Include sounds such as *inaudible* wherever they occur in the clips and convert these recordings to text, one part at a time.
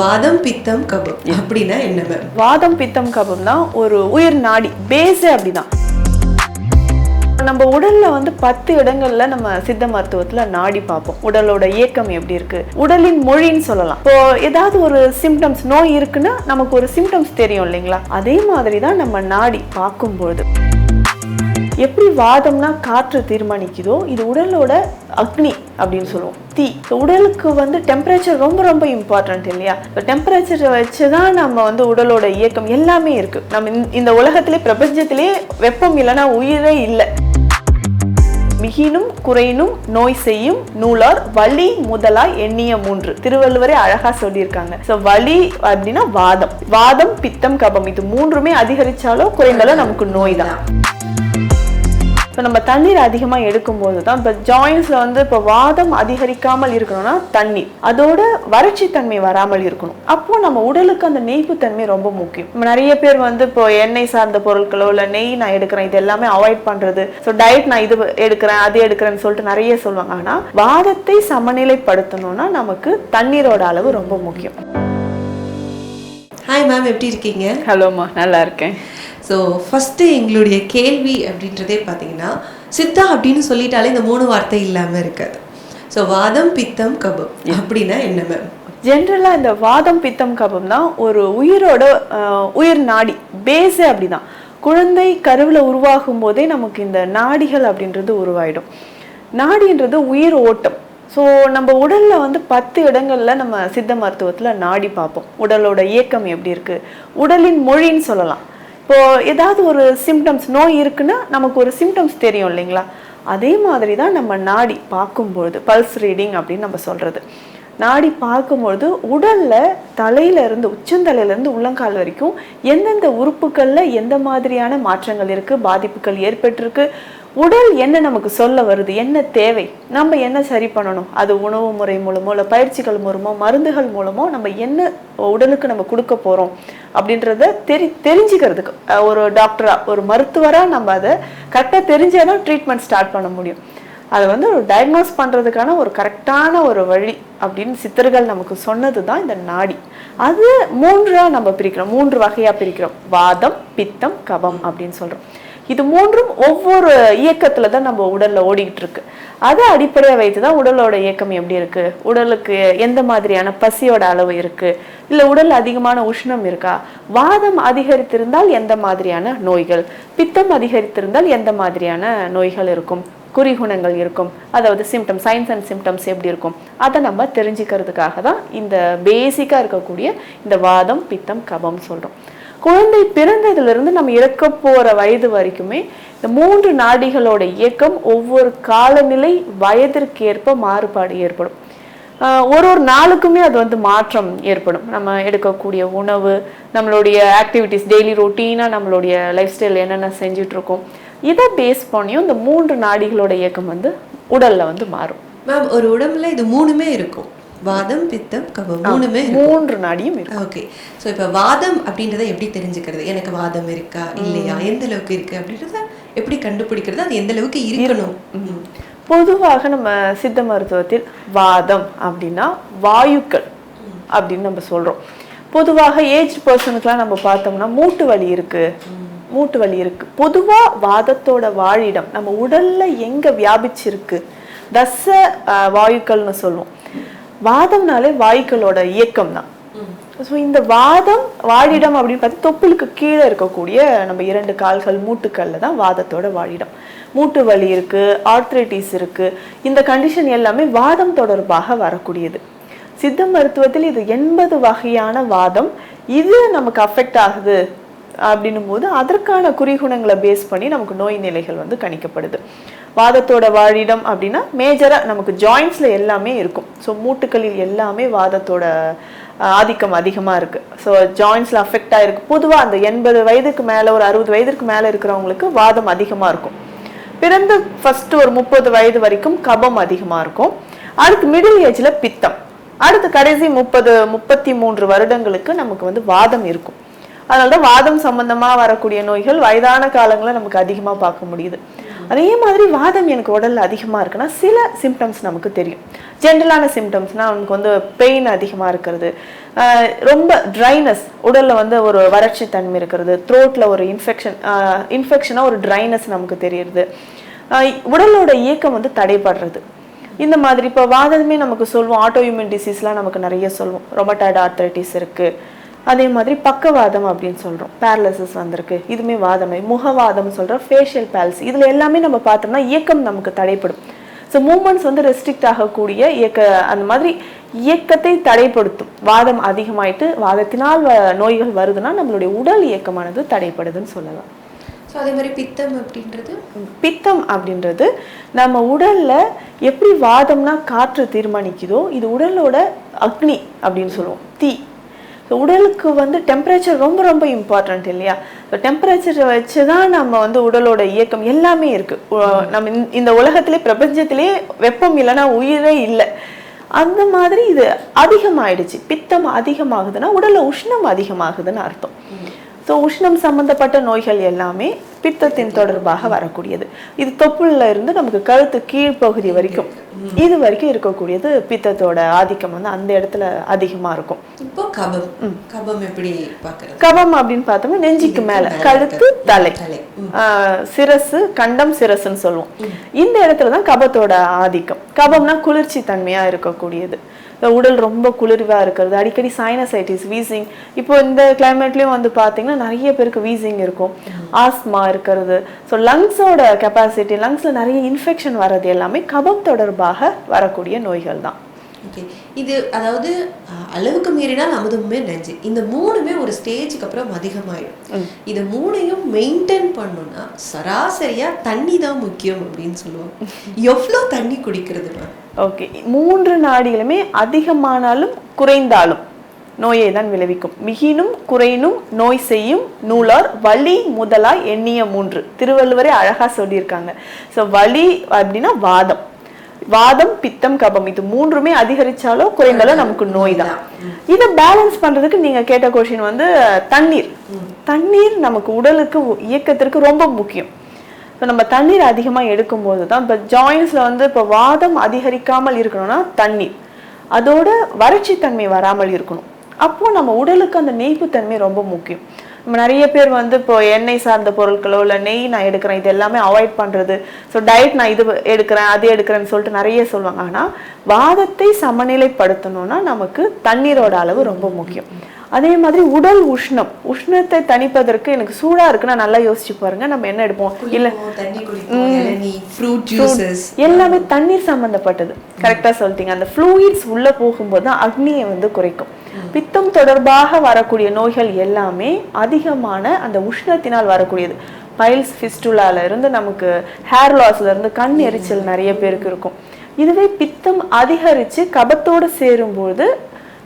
வாதம் பித்தம் கபம். அப்படின்னா என்ன மேம் வாதம் பித்தம் கபம் தான் ஒரு உயிர் நாடி பேஸே அப்படிதான். நம்ம உடல்ல வந்து பத்து இடங்கள்ல நம்ம சித்த மருத்துவத்துல நாடி பார்ப்போம். உடலோட இயக்கம் எப்படி இருக்கு? உடலின் மொழின்னு சொல்லலாம். இப்போ ஏதாவது ஒரு சிம்டம்ஸ் நோய் இருக்குன்னா நமக்கு ஒரு சிம்டம்ஸ் தெரியும் இல்லைங்களா? அதே மாதிரி தான் நம்ம நாடி பார்க்கும்போது எப்படி வாதம்னா காற்று தீர்மானிக்குதோ இது உடலோட அக்னி அப்படின்னு சொல்லுவோம். தீ. உடலுக்கு வந்து டெம்பரேச்சர் ரொம்ப ரொம்ப இம்பார்ட்டன்ட் இல்லையா? டெம்பரேச்சரை வச்சு தான் நம்ம வந்து உடலோட இயக்கம் எல்லாமே இருக்கு. நம்ம இந்த- இந்த உலகத்திலே பிரபஞ்சத்திலே வெப்பம் இல்லைன்னா உயிரே இல்லை. மிகினும் குறையினும் நோய் செய்யும் நூலார் வலி முதலாய் எண்ணிய மூன்று. திருவள்ளுவரே அழகா சொல்லியிருக்காங்க. ஸோ வலி அப்படின்னா வாதம். வாதம் பித்தம் கபம். இது மூன்றுமே அதிகரிச்சாலோ குறைந்தாலோ நமக்கு நோய் தான். ஸோ நம்ம தண்ணீர் அதிகமாக எடுக்கும்போது தான் இப்போ ஜாயின்ஸில் வந்து இப்போ வாதம் அதிகரிக்காமல் இருக்கணும்னா தண்ணீர். அதோட வறட்சி தன்மை வராமல் இருக்கணும். அப்போ நம்ம உடலுக்கு அந்த நெய்ப்புத்தன்மை ரொம்ப முக்கியம். நம்ம நிறைய பேர் வந்து இப்போ எண்ணெய் சார்ந்த பொருட்களோ இல்லை நெய் நான் எடுக்கிறேன் இது எல்லாமே அவாய்ட் பண்ணுறது ஸோ டயட் நான் இது எடுக்கிறேன் அது எடுக்கிறேன்னு சொல்லிட்டு நிறைய சொல்லுவாங்க. ஆனால் வாதத்தை சமநிலைப்படுத்தணும்னா நமக்கு தண்ணீரோட அளவு ரொம்ப முக்கியம். ஹாய் மேம் எப்படி இருக்கீங்க? ஹலோம்மா நல்லா இருக்கேன். ஸோ ஃபஸ்ட்டு எங்களுடைய கேள்வி அப்படின்றதே பார்த்தீங்கன்னா சித்தா அப்படின்னு சொல்லிட்டாலே இந்த மூணு வார்த்தை இல்லாமல் இருக்காது. ஸோ வாதம் பித்தம் கபம் அப்படின்னா என்ன மேம் ஜென்ரலாக இந்த வாதம் பித்தம் கபம் தான் ஒரு உயிரோட உயிர் நாடி பேஸே அப்படிதான். குழந்தை கருவில் உருவாகும் போதே நமக்கு இந்த நாடிகள் அப்படின்றது உருவாயிடும். நாடின்றது உயிர் ஓட்டம். ஸோ நம்ம உடலில் வந்து பத்து இடங்களில் நம்ம சித்த மருத்துவத்தில் நாடி பார்ப்போம். உடலோட இயக்கம் எப்படி இருக்கு? உடலின் மொழின்னு சொல்லலாம். இப்போ ஏதாவது ஒரு சிம்டம்ஸ் நோய் இருக்குன்னா நமக்கு ஒரு சிம்டம்ஸ் தெரியும் இல்லைங்களா? அதே மாதிரி தான் நம்ம நாடி பார்க்கும்பொழுது பல்ஸ் ரீடிங் அப்படின்னு நம்ம சொல்றது. நாடி பார்க்கும்பொழுது உடலில் தலையில இருந்து உள்ளங்கால் வரைக்கும் எந்தெந்த உறுப்புகளில் எந்த மாதிரியான மாற்றங்கள் இருக்குது பாதிப்புகள் ஏற்பட்டிருக்கு உடல் என்ன நமக்கு சொல்ல வருது? என்ன தேவை? நம்ம என்ன சரி பண்ணணும்? அது உணவு முறை மூலமோ இல்லை பயிற்சிகள் மூலமோ மருந்துகள் மூலமோ நம்ம என்ன உடலுக்கு நம்ம கொடுக்க போகிறோம் அப்படின்றத தெரி தெரிஞ்சுக்கிறதுக்கு ஒரு டாக்டராக ஒரு மருத்துவராக நம்ம அதை கரெக்டாக தெரிஞ்சாதான் ட்ரீட்மெண்ட் ஸ்டார்ட் பண்ண முடியும். அதை வந்து ஒரு டயக்னோஸ் பண்ணுறதுக்கான ஒரு கரெக்டான ஒரு வழி அப்படின்னு சித்தர்கள் நமக்கு சொன்னது தான் இந்த நாடி. அது மூன்றாக நம்ம பிரிக்கிறோம். மூன்று வகையாக பிரிக்கிறோம். வாதம் பித்தம் கபம் அப்படின்னு சொல்கிறோம் இது மூன்றும் ஒவ்வொரு இயக்கத்துல தான் நம்ம உடல்ல ஓடிக்கிட்டு இருக்கு. அதை அடிப்படையாக வைத்து தான் உடலோட இயக்கம் எப்படி இருக்கு? உடலுக்கு எந்த மாதிரியான பசியோட அளவு இருக்கு? இல்லை உடல் அதிகமான உஷ்ணம் இருக்கா? வாதம் அதிகரித்திருந்தால் எந்த மாதிரியான நோய்கள்? பித்தம் அதிகரித்திருந்தால் எந்த மாதிரியான நோய்கள் இருக்கும்? குறிகுணங்கள் இருக்கும். அதாவது சிம்டம் சயின்ஸ் அண்ட் சிம்டம்ஸ் எப்படி இருக்கும்? அதை நம்ம தெரிஞ்சுக்கிறதுக்காக தான் இந்த பேசிக்காக இருக்கக்கூடிய இந்த வாதம் பித்தம் கபம் சொல்கிறோம் குழந்தை பிறந்ததுலேருந்து நம்ம இறக்க போகிற வயது வரைக்குமே இந்த மூன்று நாடிகளோட இயக்கம் ஒவ்வொரு காலநிலை வயதிற்கேற்ப மாறுபாடு ஏற்படும். ஒரு ஒரு நாளுக்குமே அது வந்து மாற்றம் ஏற்படும். நம்ம எடுக்கக்கூடிய உணவு நம்மளுடைய ஆக்டிவிட்டிஸ் டெய்லி ரொட்டீனாக நம்மளுடைய லைஃப் ஸ்டைல் என்னென்ன செஞ்சுட்டு இருக்கோம் இதை பேஸ் பண்ணியும் இந்த மூன்று நாடிகளோட இயக்கம் வந்து உடலில் வந்து மாறும். மேம் ஒரு உடம்புல இது மூணுமே இருக்கும். வாதம் பித்தம் கபம் மூணுமே மூன்று நாடியும் ஓகே ஸோ இப்போ வாதம் அப்படின்றத எப்படி தெரிஞ்சுக்கிறது? எனக்கு வாதம் இருக்கா? இல்லையா? எந்த அளவுக்கு இருக்கு அப்படின்றத எப்படி கண்டுபிடிக்கிறது? அது எந்த அளவுக்கு இருக்கணும். பொதுவாக நம்ம சித்த மருத்துவத்தில் வாதம் அப்படின்னா வாயுக்கள் அப்படின்னு நம்ம சொல்றோம். பொதுவாக ஏஜ் பர்சனுக்குலாம் நம்ம பார்த்தோம்னா மூட்டு வலி இருக்கு. மூட்டு வலி இருக்கு. பொதுவா வாதத்தோட வாழிடம் நம்ம உடல்ல எங்க வியாபிச்சிருக்கு? தச வாயுக்கள்னு சொல்லுவோம். வாதம்னாலே வாயுக்களோட இயக்கம் தான் ஸோ இந்த வாதம் வாழிடம் அப்படின்னு பார்த்து தொப்புளுக்கு கீழே இருக்கக்கூடிய நம்ம இரண்டு கால்கள் மூட்டுக்கல்ல தான் வாதத்தோட வாழிடம் மூட்டு வலி இருக்கு ஆர்த்ரைட்டிஸ் இருக்கு. இந்த கண்டிஷன் எல்லாமே வாதம் தொடர்பாக வரக்கூடியது. சித்த மருத்துவத்தில் இது எண்பது வகையான வாதம். இது நமக்கு அஃபெக்ட் ஆகுது அப்படின்னும் போது அதற்கான குறிகுணங்களை பேஸ் பண்ணி நமக்கு நோய் நிலைகள் வந்து கணிக்கப்படுது. வாதத்தோட வாழிடம் அப்படின்னா மேஜராக நமக்கு ஜாயின்ஸ்ல எல்லாமே இருக்கும். ஸோ மூட்டுக்களில் எல்லாமே வாதத்தோட ஆதிக்கம் அதிகமாக இருக்கு. ஸோ ஜாயின்ஸில் அஃபெக்ட் ஆயிருக்கு. பொதுவாக அந்த எண்பது வயதுக்கு மேலே ஒரு அறுபது வயதுக்கு மேலே இருக்கிறவங்களுக்கு வாதம் அதிகமாக இருக்கும். பிறந்த ஃபர்ஸ்ட் ஒரு முப்பது வயது வரைக்கும் கபம் அதிகமாக இருக்கும். அடுத்து மிடில் ஏஜ்ல பித்தம். அடுத்து கடைசி முப்பது முப்பத்தி மூன்று வருடங்களுக்கு நமக்கு வந்து வாதம் இருக்கும். அதனால தான் வாதம் சம்பந்தமாக வரக்கூடிய நோய்கள் வயதான காலங்களில் நமக்கு அதிகமா பார்க்க முடியுது. அதே மாதிரி வாதம் எனக்கு உடலில் அதிகமாக இருக்குன்னா சில சிம்டம்ஸ் நமக்கு தெரியும். ஜென்ரலான சிம்டம்ஸ்னால் அவனுக்கு வந்து பெயின் அதிகமாக இருக்கிறது. ரொம்ப ட்ரைனஸ் உடலில் வந்து ஒரு வறட்சி தன்மை இருக்கிறது. த்ரோட்டில் ஒரு இன்ஃபெக்ஷன் இன்ஃபெக்ஷனாக ஒரு ட்ரைனஸ் நமக்கு தெரியுது உடலோட இயக்கம் வந்து தடைப்படுறது இந்த மாதிரி இப்போ வாதமே நமக்கு சொல்லுவோம் ஆட்டோஇம்யூன் டிசீஸ்லாம் நமக்கு நிறைய சொல்லுவோம் ரொமட்டாய்டு ஆர்த்தரைட்டிஸ் இருக்குது அதே மாதிரி பக்கவாதம் அப்படின்னு சொல்றோம். பேரலிசிஸ் வந்திருக்கு. இதுமே வாதமே. முகவாதம் சொல்றோம் ஃபேஷியல் பேல்ஸ் இதுல எல்லாமே நம்ம பார்த்தோம்னா இயக்கம் நமக்கு தடைப்படும் ஸோ மூமெண்ட்ஸ் வந்து ரெஸ்ட்ரிக்ட் ஆகக்கூடிய இயக்க அந்த மாதிரி இயக்கத்தை தடைப்படுத்தும். வாதம் அதிகமாயிட்டு வாதத்தினால் நோய்கள் வருதுன்னா நம்மளுடைய உடல் இயக்கமானது தடைப்படுதுன்னு சொல்லலாம். ஸோ அதே மாதிரி பித்தம் அப்படின்றது? பித்தம் அப்படின்றது நம்ம உடல்ல எப்படி வாதம்னா காற்று தீர்மானிக்குதோ இது உடலோட அக்னி அப்படின்னு சொல்லுவோம். தீ. ஸோ உடலுக்கு வந்து டெம்பரேச்சர் ரொம்ப ரொம்ப இம்பார்ட்டன்ட் இல்லையா? ஸோ டெம்பரேச்சரை வச்சு தான் நம்ம வந்து உடலோட இயக்கம் எல்லாமே இருக்கு. உ- நம்ம இந்த- உலகத்திலே பிரபஞ்சத்திலே வெப்பம் இல்லைன்னா உயிரே இல்லை. அந்த மாதிரி இது அதிகமாயிடுச்சு. பித்தம் அதிகமாகுதுன்னா உடல்ல உஷ்ணம் அதிகமாகுதுன்னு அர்த்தம். ஸோ உஷ்ணம் சம்பந்தப்பட்ட நோய்கள் எல்லாமே பித்தத்தின் தொடர்பாக வரக்கூடியது. இது தொப்புள்ள இருந்து நமக்கு கழுத்து கீழ்ப்பகுதி வரைக்கும் இது வரைக்கும் இருக்கக்கூடியது பித்தத்தோட ஆதிக்கம் வந்து அந்த இடத்துல அதிகமா இருக்கும். இப்போ கபம். கபம் எப்படி கபம் அப்படின்னு பார்த்தோம்னா நெஞ்சுக்கு மேல கழுத்து. தலை. சிரசு கண்டம் சிரசுன்னு சொல்லுவோம். இந்த இடத்துல தான் கபத்தோட ஆதிக்கம். கபம்னா குளிர்ச்சி தன்மையா இருக்கக்கூடியது. உடல் ரொம்ப குளிர்வா இருக்கிறது. அடிக்கடி சைனசைட்டிஸ் வீசிங் இப்போ இந்த கிளைமேட்லயும் வந்து பாத்தீங்கன்னா நிறைய பேருக்கு வீசிங் இருக்கும். ஆஸ்மா இருக்கிறது. ஸோ லங்ஸோட கெப்பாசிட்டி லங்ஸ்ல நிறைய இன்ஃபெக்ஷன் வர்றது எல்லாமே கபம் தொடர்பாக வரக்கூடிய நோய்கள் தான். ஓகே இது அதாவது அளவுக்கு மீறினால் அமுதமுமே நெஞ்சு. இந்த மூணுமே ஒரு ஸ்டேஜுக்கு அப்புறம் அதிகமாயிடும். இது மூணையும் மெயின்டைன் பண்ணணும்னா சராசரியா தண்ணி தான் முக்கியம் அப்படின்னு சொல்லுவாங்க. *laughs* எவ்வளோ தண்ணி குடிக்கிறது ஓகே மூன்று நாடிகளுமே அதிகமானாலும் குறைந்தாலும். நோயை தான் விளைவிக்கும். மிகினும் குறையினும் நோய் செய்யும் நூலார் வலி முதலாய் எண்ணிய மூன்று. திருவள்ளுவரே அழகா சொல்லியிருக்காங்க. ஸோ வலி அப்படின்னா வாதம். வாதம் பித்தம் கபம். இது மூன்றுமே அதிகரிச்சாலோ குறைந்தாலோ நமக்கு நோய் தான். இதை பேலன்ஸ் பண்றதுக்கு நீங்க கேட்ட கொஷின் வந்து தண்ணீர். தண்ணீர் நமக்கு உடலுக்கு இயக்கத்திற்கு ரொம்ப முக்கியம். இப்போ நம்ம தண்ணீர் அதிகமாக எடுக்கும்போது தான் இப்போ ஜாயின்ஸில் வந்து இப்போ வாதம் அதிகரிக்காமல் இருக்கணும்னா தண்ணீர். அதோட வறட்சி தன்மை வராமல் இருக்கணும். அப்போது நம்ம உடலுக்கு அந்த நெய்ப்புத்தன்மை ரொம்ப முக்கியம். நம்ம நிறைய பேர் வந்து இப்போ எண்ணெய் சார்ந்த பொருட்களோ இல்லை நெய் நான் எடுக்கிறேன் இது எல்லாமே அவாய்ட் பண்ணுறது ஸோ டயட் நான் இது எடுக்கிறேன் அது எடுக்கிறேன்னு சொல்லிட்டு நிறைய சொல்லுவாங்க. ஆனால் வாதத்தை சமநிலைப்படுத்தணும்னா நமக்கு தண்ணீரோட அளவு ரொம்ப முக்கியம். அதே மாதிரி உடல் உஷ்ணம். உஷ்ணத்தை தணிப்பதற்கு எனக்கு சூடா இருக்குன்னா நல்லா யோசிச்சு பாருங்க. நம்ம என்ன எடுப்போம்? இல்ல எல்லாமே தண்ணீர் சம்பந்தப்பட்டது. கரெக்டா சொல்லிட்டீங்க. அந்த ஃப்ளூயிட்ஸ் உள்ள போகும்போது தான் அக்னியை வந்து குறைக்கும். பித்தம் தொடர்பாக வரக்கூடிய நோய்கள் எல்லாமே அதிகமான அந்த உஷ்ணத்தினால் வரக்கூடியது. பைல்ஸ் ஃபிஸ்டுலால இருந்து நமக்கு ஹேர் லாஸ்ல இருந்து கண் எரிச்சல் நிறைய பேருக்கு இருக்கும். இதுவே பித்தம் அதிகரிச்சு கபத்தோடு சேரும்போது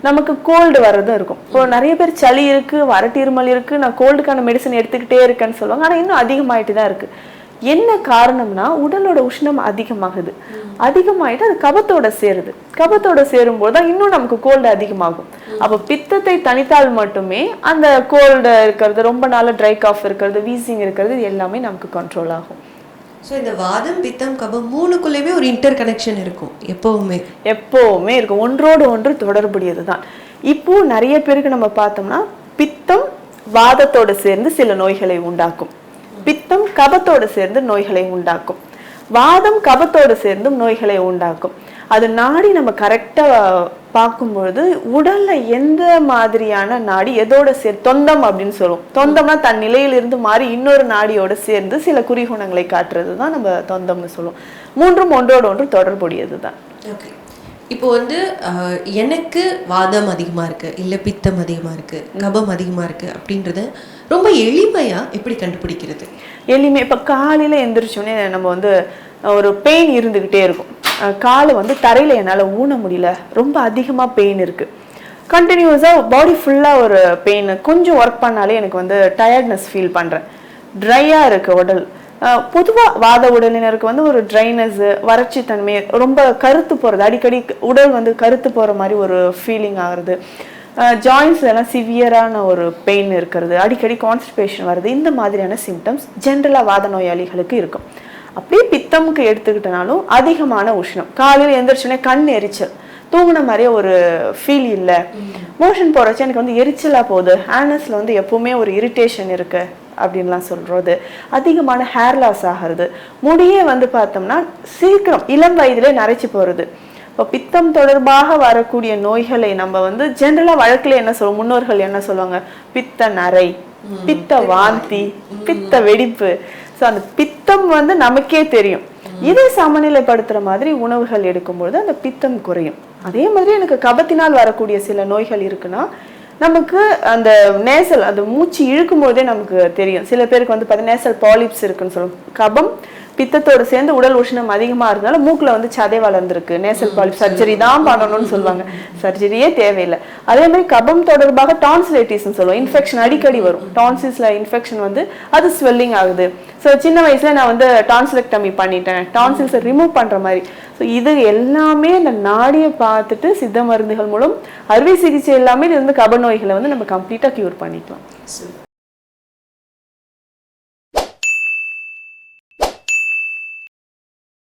நமக்கு கோல்டு வர்றதும் இருக்கும். இப்போ நிறைய பேர் சளி இருக்கு வறட்டு இருமல் இருக்கு நான் கோல்டுக்கான மெடிசன் எடுத்துக்கிட்டே இருக்கேன்னு சொல்லுவாங்க. ஆனா இன்னும் அதிகமாயிட்டு தான் இருக்கு. என்ன காரணம்னா உடலோட உஷ்ணம் அதிகமாகுது. அதிகமாயிட்டு அது கபத்தோட சேருது. கபத்தோட சேரும்போது தான் இன்னும் நமக்கு கோல்டு அதிகமாகும். அப்போ பித்தத்தை தனித்தால் மட்டுமே அந்த கோல்டு இருக்கிறது ரொம்ப நாள ட்ரை காஃப் இருக்கிறது வீசிங் இருக்கிறது எல்லாமே நமக்கு கண்ட்ரோல் ஆகும். ஸோ இந்த வாதம் பித்தம் கபம் மூணுக்குள்ளேயுமே ஒரு இன்டர் கனெக்ஷன் இருக்கும் எப்போவுமே. எப்போவுமே இருக்கும். ஒன்றோடு ஒன்று தொடர்புடையது தான் இப்போ நிறைய பேருக்கு நம்ம பார்த்தோம்னா பித்தம் வாதத்தோடு சேர்ந்து சில நோய்களை உண்டாக்கும். பித்தம் கபத்தோடு சேர்ந்து நோய்களை உண்டாக்கும். வாதம் கபத்தோடு சேர்ந்தும் நோய்களை உண்டாக்கும். அது நாடி நம்ம கரெக்டா பார்க்கும் பொழுது உடல்ல எந்த மாதிரியான நாடி எதோட சேர் தொந்தம் அப்படின்னு சொல்லுவோம். தொந்தம்னா தன் நிலையிலிருந்து மாறி இன்னொரு நாடியோட சேர்ந்து சில குறிகுணங்களை காட்டுறது தான் நம்ம தொந்தம்னு சொல்லுவோம். மூன்றும் ஒன்றோடு ஒன்று தொடர்புடையது தான் ஓகே இப்போ வந்து எனக்கு வாதம் அதிகமா இருக்கு இல்ல பித்தம் அதிகமா இருக்கு கபம் அதிகமா இருக்கு அப்படின்றத ரொம்ப எளிமையா எப்படி கண்டுபிடிக்கிறது? எளிமை இப்போ காலையில் எந்திரிச்சோடனே நம்ம வந்து ஒரு பெயின் இருந்துக்கிட்டே இருக்கும். காலை வந்து தரையில் என்னால் ஊன முடியல. ரொம்ப அதிகமாக பெயின் இருக்குது கண்டினியூஸாக பாடி ஃபுல்லாக ஒரு பெயின் கொஞ்சம் ஒர்க் பண்ணாலே எனக்கு வந்து டயர்ட்னஸ் ஃபீல் பண்ணுறேன் ட்ரையாக இருக்குது உடல். பொதுவாக வாத உடலினருக்கு வந்து ஒரு ட்ரைனஸ் வறட்சி தன்மை ரொம்ப கருத்து போகிறது அடிக்கடி உடல் வந்து கருத்து போகிற மாதிரி ஒரு ஃபீலிங் ஆகுறது. ஜாயின்ஸ் எல்லாம் சிவியரான ஒரு பெயின் இருக்கிறது. அடிக்கடி கான்ஸ்டிபேஷன் வருது இந்த மாதிரியான சிம்டம்ஸ் ஜென்ரலாக வாத நோயாளிகளுக்கு இருக்கும். அப்படியே பித்தம்க்கு எடுத்துக்கிட்டனாலும் அதிகமான உஷ்ணம். காலையில் எந்திரிச்சோடனே கண் எரிச்சல். தூங்குன மாதிரியே ஒரு ஃபீல் இல்லை. மோஷன் போகிறச்ச எனக்கு வந்து எரிச்சலாக போகுது. ஆனஸில் வந்து எப்பவுமே ஒரு இரிட்டேஷன் இருக்கு அப்படின்லாம் சொல்றது. அதிகமான ஹேர் லாஸ் ஆகிறது. முடியே வந்து பார்த்தோம்னா சீக்கிரம் இளம் வயதிலே நரைச்சு போகிறது இப்போ பித்தம் தொடர்பாக வரக்கூடிய நோய்களை நம்ம வந்து ஜென்ரலாக வழக்கில் என்ன சொல்லுவோம்? முன்னோர்கள் என்ன சொல்லுவாங்க? பித்த நரை பித்த வாந்தி. பித்த வெடிப்பு. ஸோ அந்த பித்தம் வந்து நமக்கே தெரியும். இதை சமநிலைப்படுத்துகிற மாதிரி உணவுகள் எடுக்கும்பொழுது அந்த பித்தம் குறையும். அதே மாதிரி எனக்கு கபத்தினால் வரக்கூடிய சில நோய்கள் இருக்குன்னா நமக்கு அந்த நேசல் அந்த மூச்சு இழுக்கும் போதே நமக்கு தெரியும். சில பேருக்கு வந்து பார்த்தீங்கன்னா நேசல் பாலிப்ஸ் இருக்குன்னு சொல்லுவோம் கபம் பித்தத்தோடு சேர்ந்து உடல் உஷ்ணம் அதிகமா இருந்தாலும் மூக்குல வந்து சதை வளர்ந்துருக்கு. நேசல் பாலிப் சர்ஜரி தான் பண்ணணும்னு சொல்லுவாங்க. சர்ஜரியே தேவையில்லை. அதே மாதிரி கபம் தொடர்பாக டான்சிலைட்டிஸ்னு சொல்லுவோம். இன்ஃபெக்ஷன் அடிக்கடி வரும். டான்சில்ஸ்ல இன்ஃபெக்ஷன் வந்து அது ஸ்வெல்லிங் ஆகுது. ஸோ சின்ன வயசுல நான் வந்து டான்சிலெக்டமி பண்ணிட்டேன். டான்சில்ஸை ரிமூவ் பண்ற மாதிரி. ஸோ இது எல்லாமே இந்த நாடியை பார்த்துட்டு சித்த மருந்துகள் மூலம் அறுவை சிகிச்சை எல்லாமே இது வந்து கப நோய்களை வந்து நம்ம கம்ப்ளீட்டாக க்யூர் பண்ணிக்கலாம்.